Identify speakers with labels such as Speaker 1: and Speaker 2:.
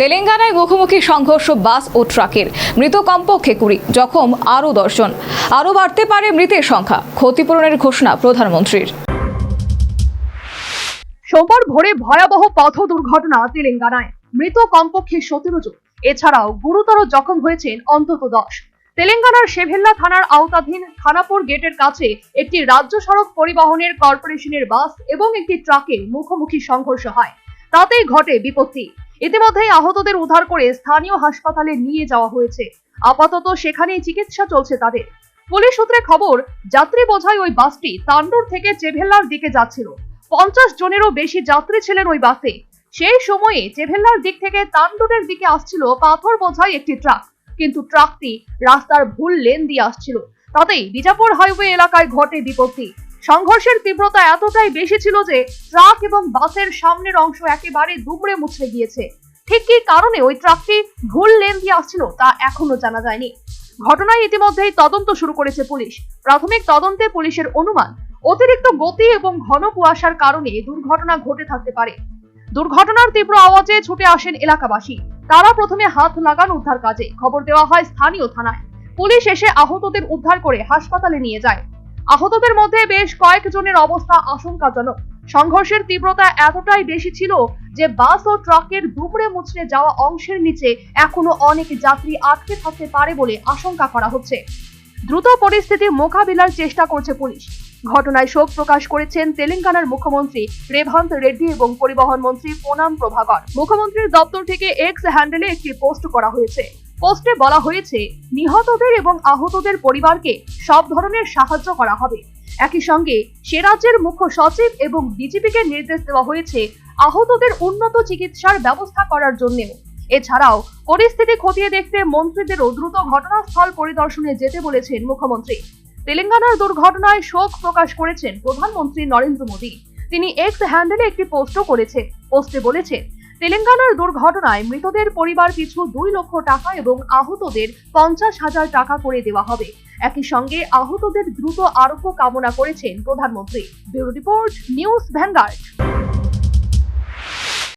Speaker 1: তেলেঙ্গানায় মুখোমুখি সংঘর্ষ বাস ও ট্রাকের। মৃত কমপক্ষে কুড়ি, জখম আরও দশজন। আরও বাড়তে পারে মৃতের সংখ্যা, ক্ষতিপূরণের ঘোষণা প্রধানমন্ত্রীর।
Speaker 2: সোমবার ভোরে ভয়াবহ পথ দুর্ঘটনা তেলেঙ্গানায়। মৃত কমপক্ষে সতেরো জন। এছাড়াও গুরুতর জখম হয়েছেন অন্তত দশ। তেলেঙ্গানার সেভেল্লা থানার আওতাধীন থানাপুর গেটের কাছে একটি রাজ্য সড়ক পরিবহনের কর্পোরেশনের বাস এবং একটি ট্রাকের মুখোমুখি সংঘর্ষ হয়। তাতেই ঘটে বিপত্তি। ইতিমধ্যেই আহতদের উদ্ধার করে স্থানীয় হাসপাতালে নিয়ে যাওয়া হয়েছে। আপাতত সেখানেই চিকিৎসা চলছে তাদের। পুলিশ সূত্রে খবর, যাত্রী বোঝাই ওই বাসটি তান্ডুর থেকে চেভেল্লার দিকে যাচ্ছিল। পঞ্চাশ জনেরও বেশি যাত্রী ছিলেন ওই বাসে। সেই সময়ে চেভেল্লার দিক থেকে তান্ডুরের দিকে আসছিল পাথর বোঝাই একটি ট্রাক। কিন্তু ট্রাকটি রাস্তার ভুল লেন দিয়ে আসছিল। তাতেই বিজাপুর হাইওয়ে এলাকায় ঘটে বিপত্তি। সংঘর্ষের তীব্রতা এতটাই বেশি ছিল যে ট্রাক এবং বাসের সামনের অংশ একেবারে দুমড়ে মুচড়ে গিয়েছে। ঠিক কি কারণে ওই ট্রাকটি ভুল লেন দিয়ে আসছিল তা এখনও জানা যায়নি। ঘটনায় ইতিমধ্যেই তদন্ত শুরু করেছে পুলিশ। প্রাথমিক তদন্তে পুলিশের অনুমান, অতিরিক্ত গতি এবং ঘন কুয়াশার কারণে দুর্ঘটনা ঘটে থাকতে পারে। দুর্ঘটনার তীব্র আওয়াজে ছুটে আসেন এলাকাবাসী। তারা প্রথমে হাত লাগান উদ্ধার কাজে। খবর দেওয়া হয় স্থানীয় থানায়। পুলিশ এসে আহতদের উদ্ধার করে হাসপাতালে নিয়ে যায়। আহতদের মধ্যে বেশ কয়েকজনের অবস্থা আশঙ্কাজনক। সংঘর্ষের তীব্রতা এতটাই বেশি ছিল যে বাস ও ট্রাকের দুমড়ে মুচড়ে যাওয়া অংশের নিচে এখনও অনেক যাত্রী আটকে থাকতে পারে বলে আশঙ্কা করা হচ্ছে। দ্রুত পরিস্থিতি মোকাবিলার চেষ্টা করছে পুলিশ। ঘটনায় শোক প্রকাশ করেছেন তেলেঙ্গানার মুখ্যমন্ত্রী রেভান্ত রেড্ডি এবং পরিবহন মন্ত্রী পোনাম প্রভাকর। মুখ্যমন্ত্রীর দপ্তর থেকে এক্স হ্যান্ডেলে একটি পোস্ট করা হয়েছে। পোস্টে বলা হয়েছে, নিহতদের এবং আহতদের পরিবারকে সব ধরনের সাহায্য করা হবে। একই সঙ্গে সে রাজ্যের মুখ্য সচিব এবং ডিজিপিকে নির্দেশ দেওয়া হয়েছে আহতদের উন্নত চিকিৎসার ব্যবস্থা করার জন্যেও। এছাড়াও পরিস্থিতি খতিয়ে দেখতে মন্ত্রীদেরও দ্রুত ঘটনাস্থল পরিদর্শনে যেতে বলেছেন মুখ্যমন্ত্রী। তেলেঙ্গানার দুর্ঘটনায় শোক প্রকাশ করেছেন প্রধানমন্ত্রী নরেন্দ্র মোদী। তিনি এক্স হ্যান্ডেলে একটি পোস্টও করেছেন। পোস্টে বলেছেন তেলেঙ্গানার দুর্ঘটনায় মৃতদের পরিবার পিছু দুই লক্ষ টাকা এবং আহতদের পঞ্চাশ হাজার টাকা করে দেওয়া হবে। একই সঙ্গে আহতদের দ্রুত আরোগ্য কামনা করেছেন প্রধানমন্ত্রী। Bureau report, News Vanguard.